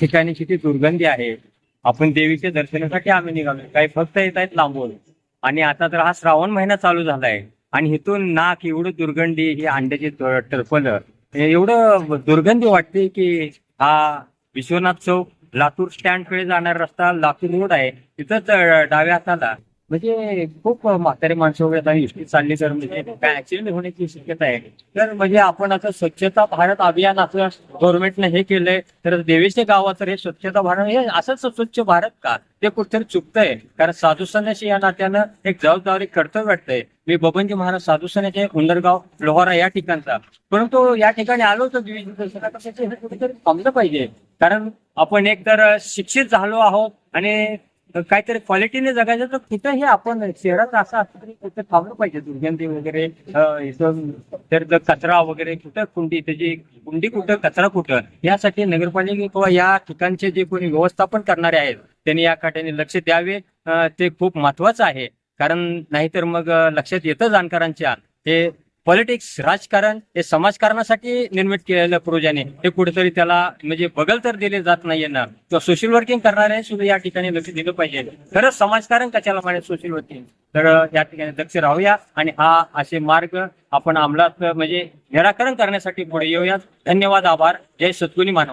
ठिकाणी किती दुर्गंधी आहे. आपण देवीच्या दर्शनासाठी आम्ही निघालो. काही फक्त येत आहेत लांबून. आणि आता तर हा श्रावण महिना चालू झालाय. आणि इथून नाक एवढं दुर्गंधी ही अंड्याची टरफल एवढं दुर्गंधी वाटते की हा विश्वनाथ चौक लातूर स्टँडकडे जाणारा रस्ता लातूर रोड आहे. तिथंच डाव्या हाताला म्हणजे खूप म्हातारे माणसं वगैरे आता इष्टी चालली तर म्हणजे काय ऍक्सिडेंट होण्याची शक्यता आहे. तर म्हणजे आपण आता स्वच्छता भारत अभियान असं गव्हर्नमेंटने हे केलंय तर देवीचे गावात तर हे स्वच्छता भारत हे असंच स्वच्छ भारत का? ते कुठेतरी चुकतंय. कारण साधू संन्यासी या नात्यानं एक जबाबदारी कर्तव्य वाटतंय. मी बबनजी महाराज साधू संन्यासी उंदरगाव लोहारा या ठिकाणचा. परंतु या ठिकाणी आलो तर देवीच्या कुठेतरी थांबलं पाहिजे. कारण आपण एक तर शिक्षित झालो आहोत आणि काहीतरी क्वालिटीने जगायचं तर कुठेही आपण शहरात असं असतं तरी कुठे थांबलं पाहिजे. दुर्गंधी वगैरे अं, इथं तर कचरा वगैरे कुठं कुंडी त्याची कुंडी कुठं कचरा कुठं यासाठी नगरपालिका किंवा या ठिकाणचे जे कोणी व्यवस्थापन करणारे आहेत त्यांनी या ठिकाणी लक्ष द्यावे. अं, ते खूप महत्वाचं आहे. कारण नाहीतर मग अं, लक्षात येतं जाणकारांच्या. ते पॉलिटिक्स राजकारण हे समाजकारणासाठी निर्मित केलेलं पूर्वजाने हे कुठेतरी त्याला म्हणजे बगल तर दिले जात नाहीये ना. किंवा सोशल वर्किंग करणारे सुद्धा या ठिकाणी लक्ष दिलं पाहिजे. खरंच समाजकारण कशाला म्हणे सोशल वर्किंग तर या ठिकाणी दक्ष राहूया आणि हा असे मार्ग आपण अंमलात म्हणजे निराकरण करण्यासाठी पुढे येऊया धन्यवाद आभार. जय सद्गुणी मानव.